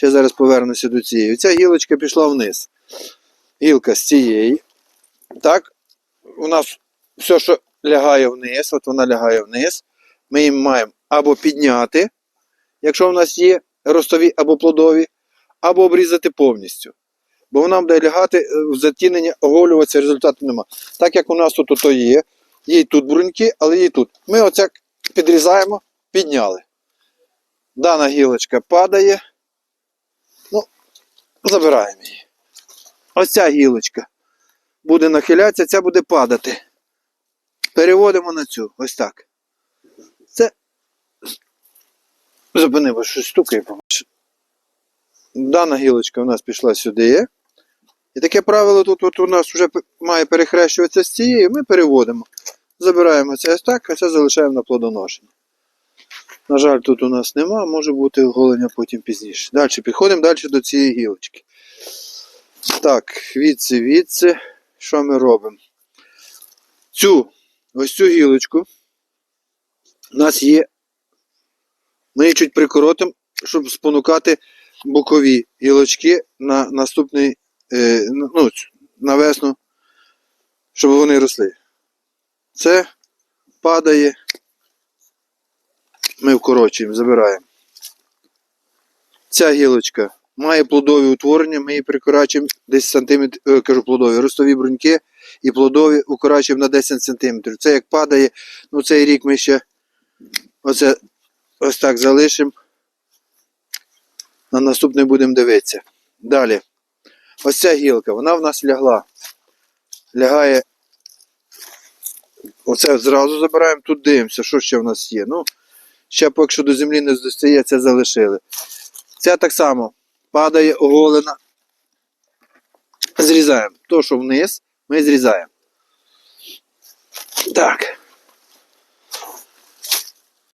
Ще зараз повернуся до цієї. Ця гілочка пішла вниз. Гілка з цієї. Так, у нас все, що лягає вниз, от вона лягає вниз. Ми їм маємо або підняти, якщо в нас є ростові або плодові, або обрізати повністю. Бо вона буде лягати е, в затінення, оголюватися, результату нема. Так як у нас тут ото є, є й тут бруньки, але є тут. Ми оце підрізаємо, підняли. Дана гілочка падає. Ну, забираємо її. Ось ця гілочка буде нахилятися, ця буде падати. Переводимо на цю. Ось так. Це. Зупини, бо щось стукає. Дана гілочка у нас пішла сюди. І таке правило тут от у нас вже має перехрещуватися з цією, ми переводимо. Забираємо це ось так, а це залишаємо на плодоношення. На жаль, тут у нас нема, може бути оголення потім пізніше. Далі підходимо далі до цієї гілочки. Так, відси, відси. Що ми робимо? Цю, ось цю гілочку. У нас є. Ми її чуть прикоротимо, щоб спонукати бокові гілочки на наступний, е, ну, на весну, щоб вони росли. Це падає. Ми вкорочуємо, забираємо. Ця гілочка має плодові утворення, ми її прикорачуємо десь сантиметр, е, кажу плодові, ростові бруньки і плодові укорачуємо на 10 сантиметрів. Це як падає, ну цей рік ми ще оце ось так залишимо. На наступний будемо дивитися. Далі. Ось ця гілка, вона в нас лягла. Лягає. Оце зразу забираємо, тут дивимося, що ще в нас є. Ну, ще поки що до землі не достає, це залишили. Ця так само падає оголена. Зрізаємо. То, що вниз, ми зрізаємо. Так.